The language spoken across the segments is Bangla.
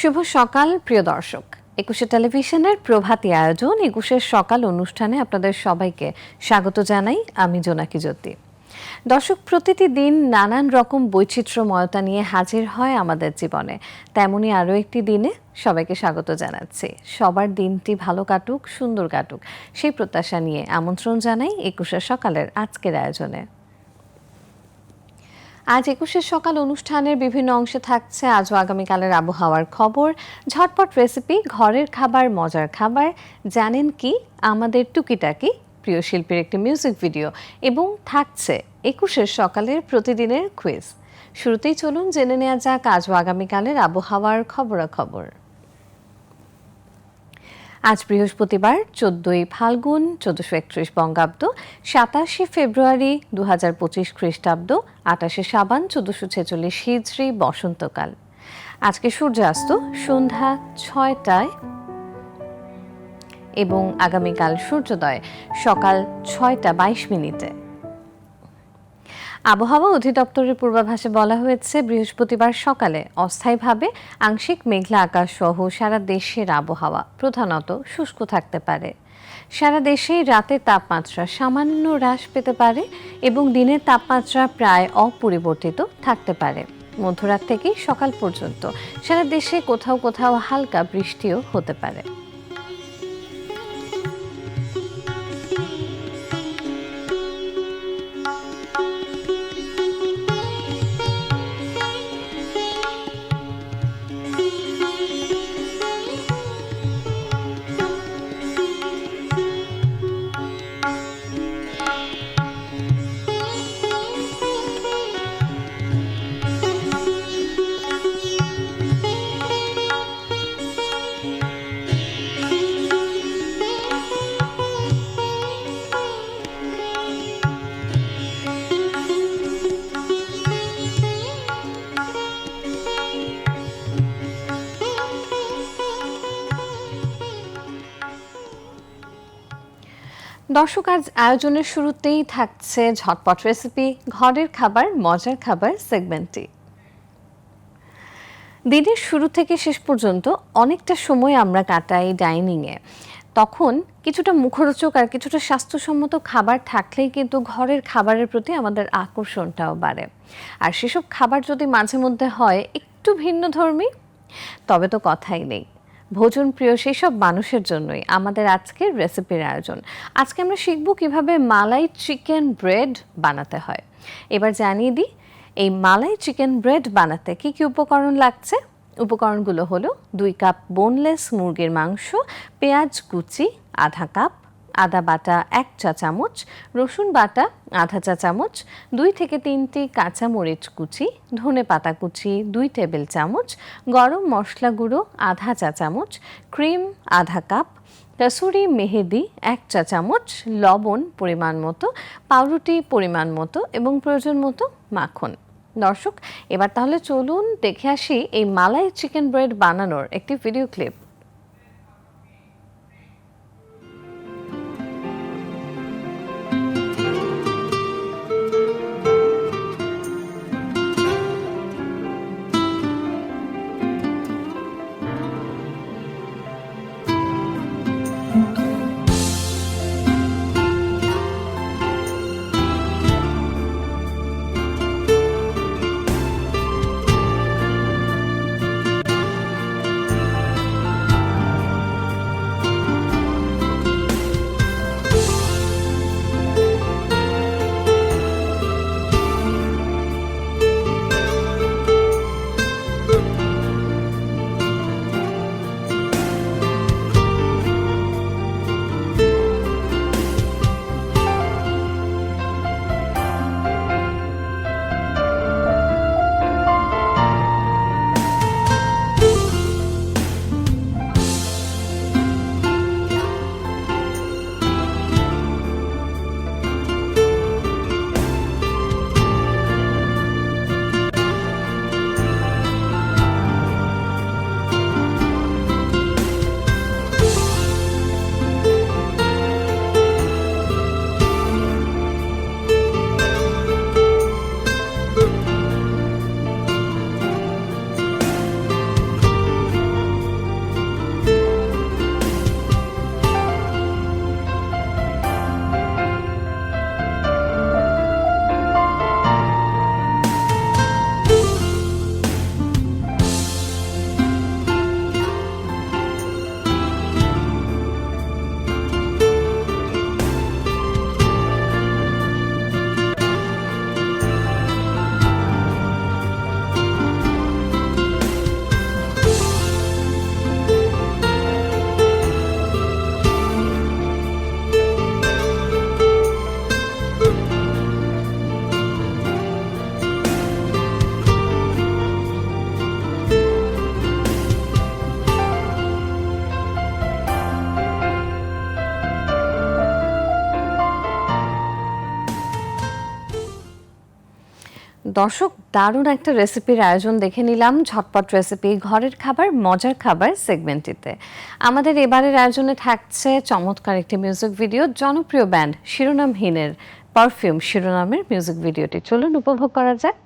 শুভ সকাল, প্রিয় দর্শক। একুশে টেলিভিশনের প্রভাতী আয়োজন একুশের সকাল অনুষ্ঠানে আপনাদের সবাইকে স্বাগত জানাই আমি জোনাকি জ্যোতি। দর্শক, প্রতিটি দিন নানান রকম বৈচিত্র্যময়তা নিয়ে হাজির হয় আমাদের জীবনে। তেমনি আরও একটি দিনে সবাইকে স্বাগত জানাচ্ছি। সবার দিনটি ভালো কাটুক, সুন্দর কাটুক, সেই প্রত্যাশা নিয়ে আমন্ত্রণ জানাই একুশে সকালের আজকের আয়োজনে। আজ একুশের সকাল অনুষ্ঠানের বিভিন্ন অংশে থাকছে আজও আগামীকালের আবহাওয়ার খবর। ঝটপট রেসিপি ঘরের খাবার, মজার খাবার। জানেন কি? আমাদের টুকিটাকি প্রিয় শিল্পীর একটি মিউজিক ভিডিও এবং থাকছে একুশের সকালের প্রতিদিনের কুইজ শুরুতেই চলুন জেনে নেওয়া যাক আজও আগামীকালের আবহাওয়ার খবরাখবর। আজ বৃহস্পতিবার, চোদ্দই ফাল্গুন, চোদ্দশো একত্রিশ বঙ্গাব্দ, সাতাশে ফেব্রুয়ারি দু হাজার পঁচিশ খ্রিস্টাব্দ আটাশে সাবান, চোদ্দশো ছেচল্লিশ হিজড়ি, বসন্তকাল। আজকে সূর্যাস্ত সন্ধ্যা ছয়টায় এবং আগামীকাল সূর্যোদয় সকাল ছয়টা বাইশ মিনিটে। আবহাওয়া অধিদপ্তরের পূর্বাভাসে বলা হয়েছে, বৃহস্পতিবার সকালে অস্থায়ীভাবে আংশিক মেঘলা আকাশ সহ সারা দেশের আবহাওয়া প্রধানত শুষ্ক থাকতে পারে। সারা দেশেই রাতের তাপমাত্রা সামান্য হ্রাস পেতে পারে এবং দিনের তাপমাত্রা প্রায় অপরিবর্তিত থাকতে পারে। মধ্যরাত থেকে সকাল পর্যন্ত সারা দেশে কোথাও কোথাও হালকা বৃষ্টিও হতে পারে। দর্শক, আজ আয়োজনের শুরুতেই থাকছে ঝটপট রেসিপি ঘরের খাবার, মজার খাবার সেগমেন্টটি দিনের শুরু থেকে শেষ পর্যন্ত অনেকটা সময় আমরা কাটাই ডাইনিংয়ে তখন কিছুটা মুখরোচক আর কিছুটা স্বাস্থ্যসম্মত খাবার থাকলেই কিন্তু ঘরের খাবারের প্রতি আমাদের আকর্ষণটাও বাড়ে। আর সেসব খাবার যদি মাঝে মধ্যে হয়, একটু ভিন্ন ধর্মী, তবে তো কথাই নেই। ভোজন প্রিয় সেই সব মানুষের জন্যই আমাদের আজকের রেসিপির আয়োজন। আজকে আমরা শিখব কীভাবে মালাই চিকেন ব্রেড বানাতে হয়। এবার জানিয়ে দিই, এই মালাই চিকেন ব্রেড বানাতে কি কি উপকরণ লাগছে? উপকরণগুলো হলো দুই কাপ বোনলেস মুরগির মাংস, পেঁয়াজ কুচি, আধা কাপ আদা বাটা এক চা চামচ, রসুন বাটা আধা চা চামচ, দুই থেকে তিনটি কাঁচা মরিচ কুচি, ধনে পাতা কুচি, দুই টেবিল চামচ, গরম মশলা গুঁড়ো আধা চা চামচ, ক্রিম আধা কাপ, কাসুরি মেহেদি এক চা চামচ, লবণ পরিমাণ মতো, পাউরুটি পরিমাণ মতো এবং প্রয়োজন মতো মাখন। দর্শক, এবার তাহলে চলুন দেখে আসি এই মালাই চিকেন ব্রেড বানানোর একটি ভিডিও ক্লিপ। দর্শক, দারুণ একটা রেসিপির আয়োজন দেখে নিলাম। ঝটপট রেসিপি ঘরের খাবার, মজার খাবার সেগমেন্টটিতে আমাদের এবারের আয়োজনে থাকছে চমৎকার একটি মিউজিক ভিডিও জনপ্রিয় ব্যান্ড শিরোনামহীনের পারফিউম শিরোনামের মিউজিক ভিডিওটি চলুন উপভোগ করা যাক।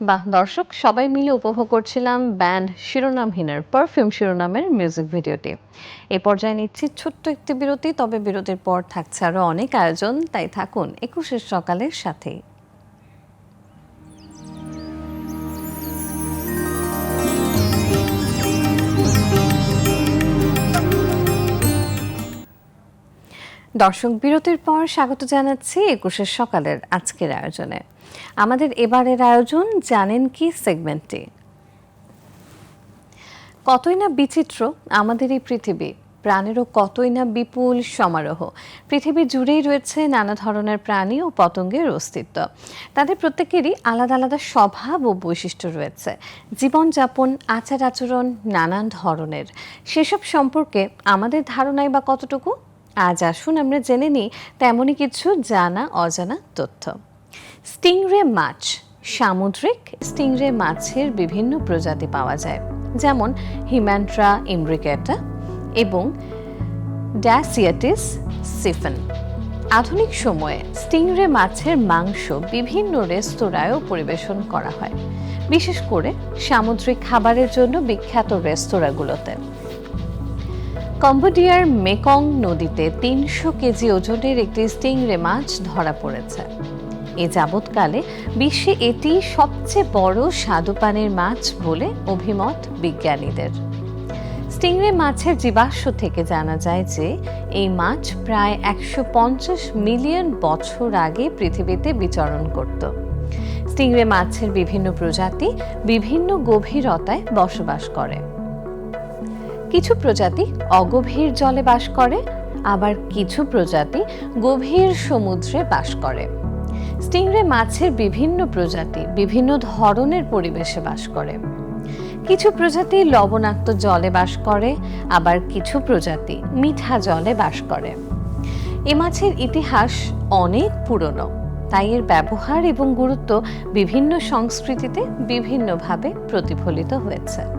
বাহ, দর্শক, সবাই মিলে উপভোগ করছিলাম ব্যান্ড শিরোনামহীনের পারফিউম শিরোনামের মিউজিক ভিডিওটি। এ পর্যায়ে নিচ্ছি ছোট্ট একটি বিরতি, তবে বিরতির পর থাকছে আরও অনেক আয়োজন, তাই থাকুন একুশের সকালের সাথেই দর্শক বিরতির পর স্বাগত জানাচ্ছি একুশের সকালের আজকের আয়োজনে। আমাদের এবারের আয়োজন, জানেন কি সেগমেন্টটি? কতই না বিচিত্র আমাদের এই পৃথিবী, প্রাণেরও কতই না বিপুল সমারোহ। পৃথিবী জুড়েই রয়েছে নানা ধরনের প্রাণী ও পতঙ্গের অস্তিত্ব। তাদের প্রত্যেকেরই আলাদা আলাদা স্বভাব ও বৈশিষ্ট্য রয়েছে। জীবনযাপন, আচার আচরণ নানান ধরনের। সেসব সম্পর্কে আমাদের ধারণায় বা কতটুকু? আজ আসুন আমরা জেনে নিই তেমনই কিছু জানা, অজানা তথ্য। স্টিংরে মাছ, সামুদ্রিক স্টিংরে মাছের বিভিন্ন প্রজাতি পাওয়া যায়, যেমন হিম্যান্ট্রা ইমব্রিকেটা এবং ড্যাসিয়াটিস সিফেন। আধুনিক সময়ে স্টিংরে মাছের মাংস বিভিন্ন রেস্তোরাঁয়ও পরিবেশন করা হয়, বিশেষ করে সামুদ্রিক খাবারের জন্য বিখ্যাত রেস্তোরাঁগুলোতে। কম্বোডিয়ার মেকং নদীতে তিনশো কেজি ওজনের একটি স্টিংরে মাছ ধরা পড়েছে। এ যাবৎকালে বিশ্বে এটি সবচেয়ে বড় স্বাদুপানির মাছ বলে অভিমত বিজ্ঞানীদের। স্টিংরে মাছের জীবাশ্ম থেকে জানা যায় যে, এই মাছ প্রায় একশো পঞ্চাশ মিলিয়ন বছর আগে পৃথিবীতে বিচরণ করত। স্টিংরে মাছের বিভিন্ন প্রজাতি বিভিন্ন গভীরতায় বসবাস করে। কিছু প্রজাতি অগভীর জলে বাস করে, আবার কিছু প্রজাতি গভীর সমুদ্রে বাস করে। স্টিংরে মাছের বিভিন্ন প্রজাতি বিভিন্ন ধরনের পরিবেশে বাস করে। কিছু প্রজাতি লবণাক্ত জলে বাস করে, আবার কিছু প্রজাতি মিঠা জলে বাস করে। এ মাছের ইতিহাস অনেক পুরনো, তাই এর ব্যবহার এবং গুরুত্ব বিভিন্ন সংস্কৃতিতে বিভিন্নভাবে প্রতিফলিত হয়েছে।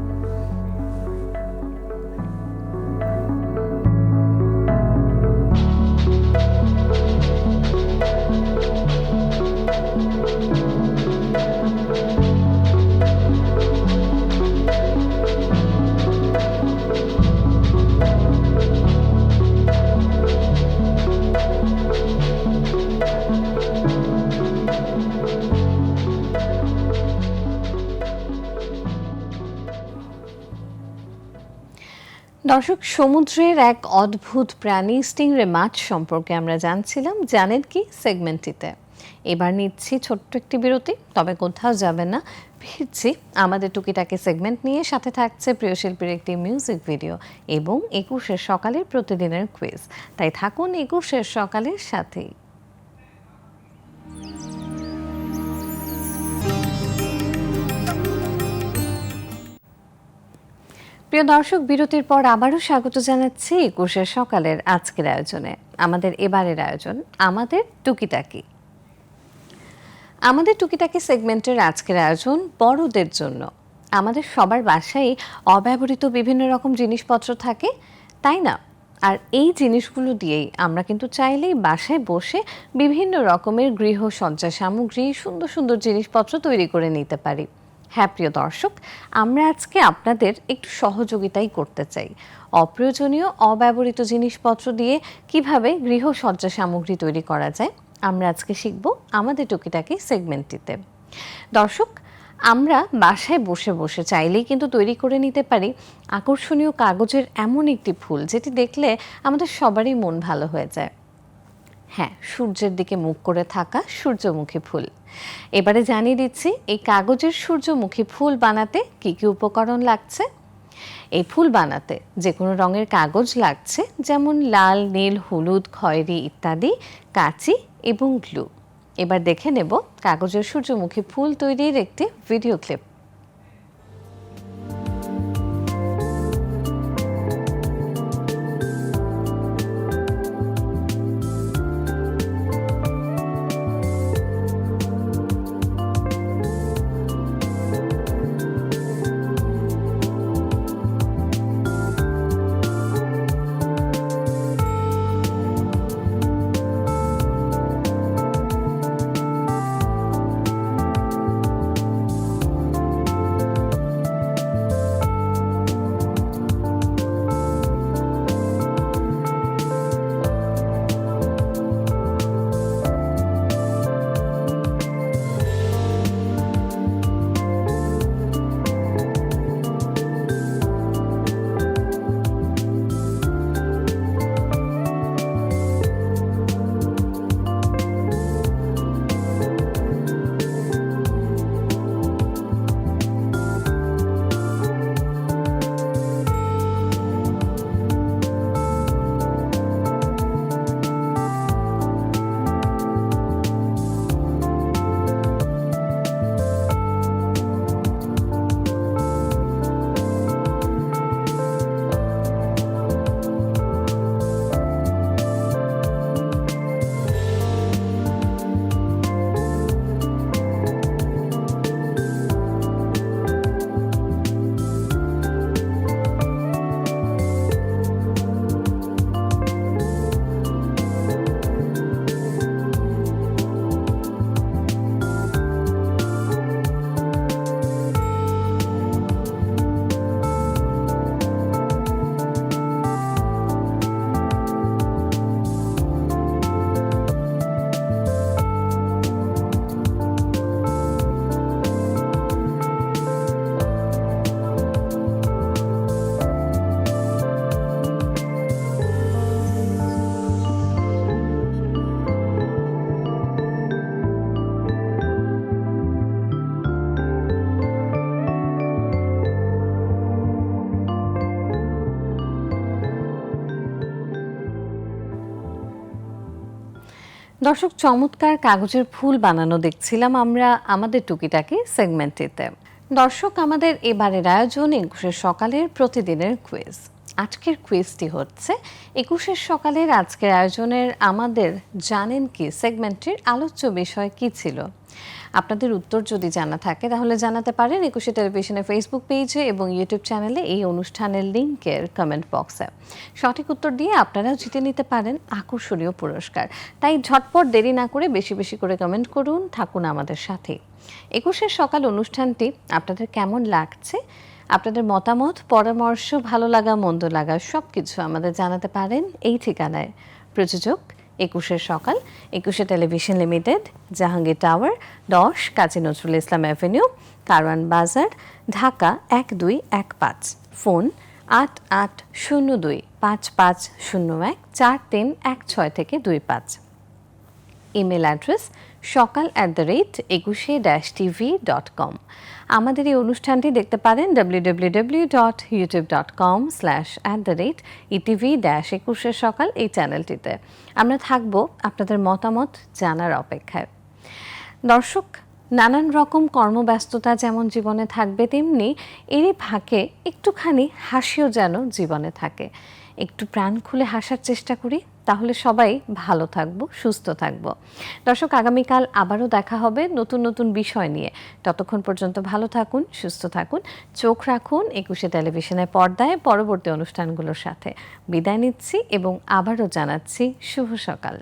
দর্শক, সমুদ্রের এক অদ্ভুত প্রাণী স্টিংরে মাছ সম্পর্কে আমরা জানছিলাম জানেন কি সেগমেন্টটিতে। এবার নিচ্ছি ছোট্ট একটি বিরতি, তবে কোথাও যাবে না, ফিরছি আমাদের টুকিটাকে সেগমেন্ট নিয়ে। সাথে থাকছে প্রিয় শিল্পীর একটি মিউজিক ভিডিও এবং একুশের সকালের প্রতিদিনের কুইজ তাই থাকুন একুশের সকালের সাথেই। প্রিয় দর্শক, বিরতির পর আবারও স্বাগত জানাচ্ছি একুশের সকালের আজকের আয়োজনে। আমাদের এবারের আয়োজন, আমাদের টুকিটাকি। আমাদের টুকিটাকি সেগমেন্টের আজকের আয়োজন বড়দের জন্য। আমাদের সবার বাসায় অব্যবহৃত বিভিন্ন রকম জিনিসপত্র থাকে, তাই না? আর এই জিনিসগুলো দিয়েই আমরা কিন্তু চাইলেই বাসায় বসে বিভিন্ন রকমের গৃহ সজ্জা সামগ্রী, সুন্দর সুন্দর জিনিসপত্র তৈরি করে নিতে পারি। হ্যাঁ প্রিয় দর্শক, আমরা আজকে আপনাদের একটু সহযোগিতাই করতে চাই। অপ্রয়োজনীয়, অব্যবহৃত জিনিসপত্র দিয়ে কীভাবে গৃহ সজ্জা সামগ্রী তৈরি করা যায়, আমরা আজকে শিখব আমাদের টুকিটাকি সেগমেন্টটিতে। দর্শক, আমরা বাসায় বসে বসে চাইলেই কিন্তু তৈরি করে নিতে পারি আকর্ষণীয় কাগজের এমন একটি ফুল, যেটি দেখলে আমাদের সবারই মন ভালো হয়ে যায়। হ্যাঁ সূর্যের দিকে মুখ করে থাকা সূর্যমুখী ফুল। এবারে জানিয়ে দিচ্ছি, এই কাগজের সূর্যমুখী ফুল বানাতে কি কি উপকরণ লাগছে? এই ফুল বানাতে যে কোনো রঙের কাগজ লাগছে, যেমন লাল, নীল, হলুদ, খয়েরি ইত্যাদি, কাঁচি এবং গ্লু। এবার দেখে নেব কাগজের সূর্যমুখী ফুল তৈরির একটি ভিডিও ক্লিপ। দর্শক, চমৎকার কাগজের ফুল বানানো দেখছিলাম আমরা আমাদের টুকিটাকি সেগমেন্টটিতে। দর্শক, আমাদের এবারের আয়োজন একুশের সকালের প্রতিদিনের কুইজ আজকের কুইজটি হচ্ছে, একুশের সকালের আজকের আয়োজনের আমাদের জানেন কি? সেগমেন্টটির আলোচ্য বিষয় কি ছিল? আপনাদের উত্তর যদি জানা থাকে, তাহলে জানাতে পারেন একুশে টেলিভিশনের ফেসবুক পেজে এবং ইউটিউব চ্যানেলে এই অনুষ্ঠানের লিংকের কমেন্ট বক্সে সঠিক উত্তর দিয়ে আপনারাও জিতে নিতে পারেন আকর্ষণীয় পুরস্কার। তাই ঝটপট দেরি না করে বেশি বেশি করে কমেন্ট করুন, থাকুন আমাদের সাথে। একুশের সকাল অনুষ্ঠানটি আপনাদের কেমন লাগছে? আপনাদের মতামত, পরামর্শ, ভালো লাগা, মন্দ লাগা সব কিছু আমাদের জানাতে পারেন এই ঠিকানায়। প্রযোজক একুশের সকাল, একুশে টেলিভিশন লিমিটেড, জাহাঙ্গীর টাওয়ার, দশ, কাজী নজরুল ইসলাম অ্যাভিনিউ, কারওয়ান বাজার, ঢাকা এক দুই এক পাঁচ। ফোন আট আট শূন্য দুই পাঁচ পাঁচ শূন্য এক চার তিন এক ছয় থেকে দুই পাঁচ। Email address Sokal at the rate Ekushey dash TV dot com আমাদের এই অনুষ্ঠানটি দেখতে পারেন W W W dot YouTube dot com slash at the rate ETV dash Ekushey Sokal এই চ্যানেলটিতে আমরা থাকব আপনাদের মতামত জানার অপেক্ষায়। দর্শক, নানান রকম কর্মব্যস্ততা যেমন জীবনে থাকবে, তেমনি এরই ফাঁকে একটুখানি হাসিও যেন জীবনে থাকে। একটু প্রাণ খুলে হাসার চেষ্টা করি, তাহলে সবাই ভালো থাকব, সুস্থ থাকব। দর্শক, আগামীকাল আবারও দেখা হবে নতুন নতুন বিষয় নিয়ে। ততক্ষণ পর্যন্ত ভালো থাকুন, সুস্থ থাকুন, চোখ রাখুন একুশে টেলিভিশনের পর্দায় পরবর্তী অনুষ্ঠানগুলোর সাথে। বিদায় নিচ্ছি এবং আবারও জানাচ্ছি শুভ সকাল।